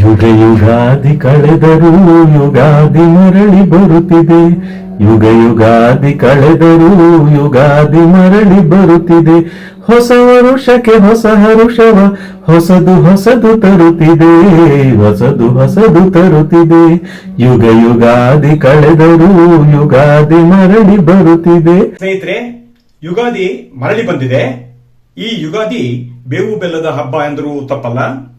ಯುಗ ಯುಗಾದಿ ಕಳೆದರೂ ಯುಗಾದಿ ಮರಳಿ ಬರುತ್ತಿದೆ. ಯುಗ ಯುಗಾದಿ ಕಳೆದರೂ ಯುಗಾದಿ ಮರಳಿ ಬರುತ್ತಿದೆ. ಹೊಸ ವರುಷಕ್ಕೆ ಹೊಸ ಹರುಷವ ಹೊಸದು ಹೊಸದು ತರುತ್ತಿದೆ. ಹೊಸದು ಹೊಸದು ತರುತ್ತಿದೆ. ಯುಗ ಯುಗಾದಿ ಕಳೆದರೂ ಯುಗಾದಿ ಮರಳಿ ಬರುತ್ತಿದೆ. ಸ್ನೇಹಿತರೆ, ಯುಗಾದಿ ಮರಳಿ ಬಂದಿದೆ. ಈ ಯುಗಾದಿ ಬೇವು ಬೆಲ್ಲದ ಹಬ್ಬ ಎಂದರೂ ತಪ್ಪಲ್ಲ.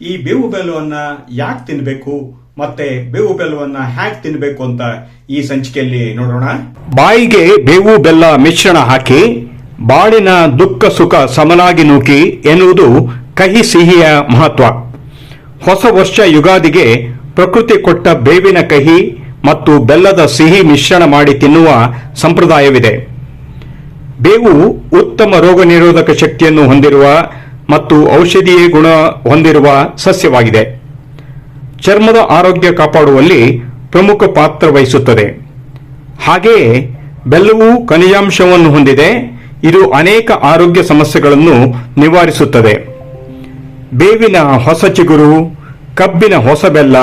ಈ ಬೇವು ಬೆಲ್ಲವನ್ನ ಯಾಕೆ ತಿನ್ಬೇಕು, ಮತ್ತೆ ಬೇವು ಬೆಲ್ಲವನ್ನ ಹ್ಯಾಕ್ ತಿನ್ಬೇಕು ಅಂತ ಈ ಸಂಚಿಕೆಯಲ್ಲಿ ನೋಡೋಣ. ಬಾಯಿಗೆ ಬೇವು ಬೆಲ್ಲ ಮಿಶ್ರಣ ಹಾಕಿ, ಬಾಳಿನ ದುಃಖ ಸುಖ ಸಮನಾಗಿ ನೂಕಿ ಎನ್ನುವುದು ಕಹಿ ಸಿಹಿಯ ಮಹತ್ವ. ಹೊಸ ವರ್ಷ ಯುಗಾದಿಗೆ ಪ್ರಕೃತಿ ಕೊಟ್ಟ ಬೇವಿನ ಕಹಿ ಮತ್ತು ಬೆಲ್ಲದ ಸಿಹಿ ಮಿಶ್ರಣ ಮಾಡಿ ತಿನ್ನುವ ಸಂಪ್ರದಾಯವಿದೆ. ಬೇವು ಉತ್ತಮ ರೋಗ ನಿರೋಧಕ ಶಕ್ತಿಯನ್ನು ಹೊಂದಿರುವ ಮತ್ತು ಔಷಧೀಯ ಗುಣ ಹೊಂದಿರುವ ಸಸ್ಯವಾಗಿದೆ. ಚರ್ಮದ ಆರೋಗ್ಯ ಕಾಪಾಡುವಲ್ಲಿ ಪ್ರಮುಖ ಪಾತ್ರ ವಹಿಸುತ್ತದೆ. ಹಾಗೆಯೇ ಬೆಲ್ಲವು ಖನಿಜಾಂಶವನ್ನು ಹೊಂದಿದೆ. ಇದು ಅನೇಕ ಆರೋಗ್ಯ ಸಮಸ್ಯೆಗಳನ್ನು ನಿವಾರಿಸುತ್ತದೆ. ಬೇವಿನ ಹೊಸ ಚಿಗುರು, ಕಬ್ಬಿನ ಹೊಸ ಬೆಲ್ಲ,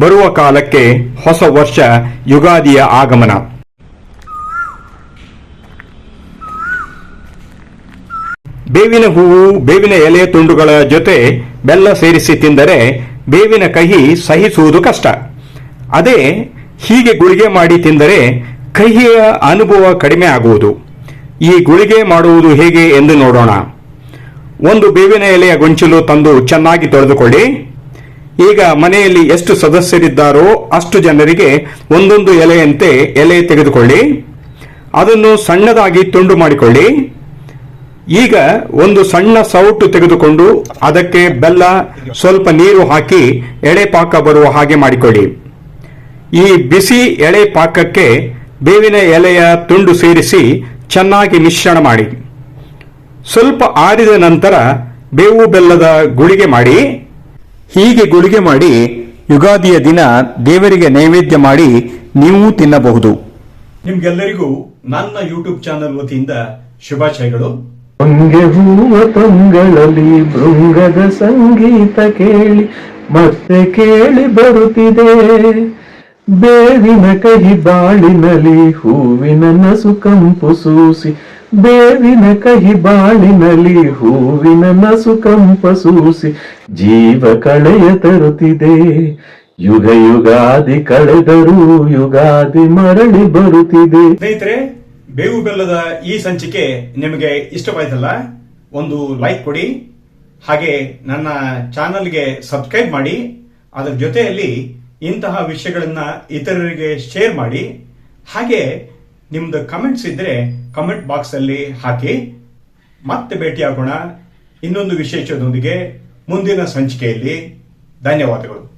ಬರುವ ಕಾಲಕ್ಕೆ ಹೊಸ ವರ್ಷ, ಯುಗಾದಿಯ ಆಗಮನ. ಬೇವಿನ ಹೂವು, ಬೇವಿನ ಎಲೆ ತುಂಡುಗಳ ಜೊತೆ ಬೆಲ್ಲ ಸೇರಿಸಿ ತಿಂದರೆ ಬೇವಿನ ಕಹಿ ಸಹಿಸುವುದು ಕಷ್ಟ. ಅದೇ ಹೀಗೆ ಗುಳಿಗೆ ಮಾಡಿ ತಿಂದರೆ ಕಹಿಯ ಅನುಭವ ಕಡಿಮೆ ಆಗುವುದು. ಈ ಗುಳಿಗೆ ಮಾಡುವುದು ಹೇಗೆ ಎಂದು ನೋಡೋಣ. ಒಂದು ಬೇವಿನ ಎಲೆಯ ಗೊಂಚಲು ತಂದು ಚೆನ್ನಾಗಿ ತೊಳೆದುಕೊಳ್ಳಿ. ಈಗ ಮನೆಯಲ್ಲಿ ಎಷ್ಟು ಸದಸ್ಯರಿದ್ದಾರೋ ಅಷ್ಟು ಜನರಿಗೆ ಒಂದೊಂದು ಎಲೆಯಂತೆ ಎಲೆ ತೆಗೆದುಕೊಳ್ಳಿ. ಅದನ್ನು ಸಣ್ಣದಾಗಿ ತುಂಡು ಮಾಡಿಕೊಳ್ಳಿ. ಈಗ ಒಂದು ಸಣ್ಣ ಸೌಟು ತೆಗೆದುಕೊಂಡು ಅದಕ್ಕೆ ಬೆಲ್ಲ, ಸ್ವಲ್ಪ ನೀರು ಹಾಕಿ ಎಳೆ ಪಾಕ ಬರುವ ಹಾಗೆ ಮಾಡಿಕೊಳ್ಳಿ. ಈ ಬಿಸಿ ಎಳೆ ಪಾಕಕ್ಕೆ ಬೇವಿನ ಎಲೆಯ ತುಂಡು ಸೇರಿಸಿ ಚೆನ್ನಾಗಿ ಮಿಶ್ರಣ ಮಾಡಿ. ಸ್ವಲ್ಪ ಆರಿದ ನಂತರ ಬೇವು ಬೆಲ್ಲದ ಗುಳಿಗೆ ಮಾಡಿ. ಹೀಗೆ ಗುಳಿಗೆ ಮಾಡಿ ಯುಗಾದಿಯ ದಿನ ದೇವರಿಗೆ ನೈವೇದ್ಯ ಮಾಡಿ ನೀವು ತಿನ್ನಬಹುದು. ನಿಮ್ಗೆಲ್ಲರಿಗೂ ನನ್ನ ಯೂಟ್ಯೂಬ್ ಚಾನೆಲ್ ವತಿಯಿಂದ ಶುಭಾಶಯಗಳು. ಹೊಂಗೆ ಹೂವ ತಂಗಳಲ್ಲಿ ಭೃಂಗದ ಸಂಗೀತ ಕೇಳಿ ಮತ್ತೆ ಕೇಳಿ ಬರುತ್ತಿದೆ. ಬೇವಿನ ಕಹಿ ಬಾಳಿನಲ್ಲಿ ಹೂವಿನ ನಸು ಕಂಪು ಸೂಸಿ, ಬೇವಿನ ಕಹಿ ಬಾಳಿನಲ್ಲಿ ಹೂವಿನ ನಸು ಕಂಪ ಸೂಸಿ ಜೀವ ಕಳೆಯ ತರುತ್ತಿದೆ. ಯುಗ ಯುಗಾದಿ ಕಳೆದರೂ ಯುಗಾದಿ ಮರಳಿ ಬರುತ್ತಿದೆ. ಬೇವು ಬೆಲ್ಲದ ಈ ಸಂಚಿಕೆ ನಿಮಗೆ ಇಷ್ಟವಾಯ್ತಲ್ಲ? ಒಂದು ಲೈಕ್ ಕೊಡಿ. ಹಾಗೆ ನನ್ನ ಚಾನಲ್ಗೆ ಸಬ್ಸ್ಕ್ರೈಬ್ ಮಾಡಿ. ಅದರ ಜೊತೆಯಲ್ಲಿ ಇಂತಹ ವಿಷಯಗಳನ್ನ ಇತರರಿಗೆ ಶೇರ್ ಮಾಡಿ. ಹಾಗೆ ನಿಮ್ದು ಕಮೆಂಟ್ಸ್ ಇದ್ರೆ ಕಮೆಂಟ್ ಬಾಕ್ಸ್ ಅಲ್ಲಿ ಹಾಕಿ. ಮತ್ತೆ ಭೇಟಿಯಾಗೋಣ. ಇನ್ನೊಂದು ವಿಶೇಷದೊಂದಿಗೆ ಮುಂದಿನ ಸಂಚಿಕೆಯಲ್ಲಿ. ಧನ್ಯವಾದಗಳು.